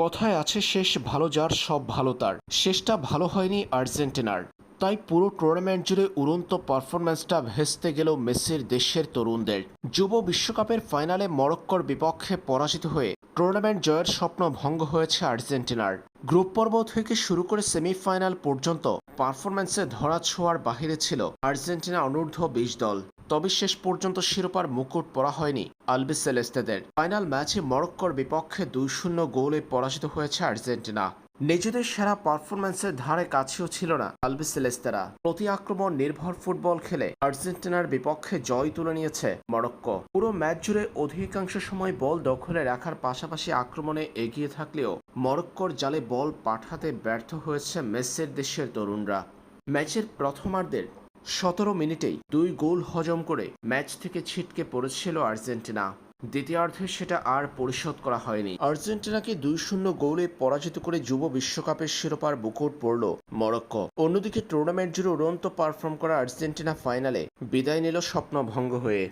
কথায় আছে, শেষ ভালো যার, সব ভালো তার। শেষটা ভালো হয়নি আর্জেন্টিনার। তাই পুরো টুর্নামেন্ট জুড়ে উড়ন্ত পারফরম্যান্সটা ভেস্তে গেল মেসির দেশের তরুণদের। যুব বিশ্বকাপের ফাইনালে মরক্কোর বিপক্ষে পরাজিত হয়ে টুর্নামেন্ট জয়ের স্বপ্ন ভঙ্গ হয়েছে আর্জেন্টিনার। গ্রুপ পর্ব থেকে শুরু করে সেমিফাইনাল পর্যন্ত পারফরম্যান্সে ধরা ছোঁয়ার বাহিরে ছিল আর্জেন্টিনা অনূর্ধ্ব বিশ দল। তবে শেষ পর্যন্ত শিরোপার মুকুট পরা হয়নি আলবি সেলেস্তেদের ফাইনাল ম্যাচে মরক্কোর বিপক্ষে দুই শূন্য গোলে পরাজিত হয়েছে আর্জেন্টিনা। নিজেদের সেরা পারফরম্যান্সের ধারে কাছেও ছিল না সেলেস্তেরা। প্রতি আক্রমণ নির্ভর ফুটবল খেলে আর্জেন্টিনার বিপক্ষে জয় তুলে নিয়েছে মরক্কো। পুরো ম্যাচ জুড়ে অধিকাংশ সময় বল দখলে রাখার পাশাপাশি আক্রমণে এগিয়ে থাকলেও মরক্কোর জালে বল পাঠাতে ব্যর্থ হয়েছে মেসের দেশের তরুণরা। ম্যাচের প্রথমার্ধের সতেরো মিনিটেই দুই গোল হজম করে ম্যাচ থেকে ছিটকে পড়েছিল আর্জেন্টিনা। দ্বিতীয়ার্ধে সেটা আর পরিশোধ করা হয়নি। আর্জেন্টিনাকে দুই শূন্য গোলে পরাজিত করে যুব বিশ্বকাপের শিরোপার বুকুট পড়ল মরক্কো। অন্যদিকে টুর্নামেন্ট জুড়ে উড়ন্ত পারফর্ম করা আর্জেন্টিনা ফাইনালে বিদায় নিল স্বপ্ন ভঙ্গ হয়ে।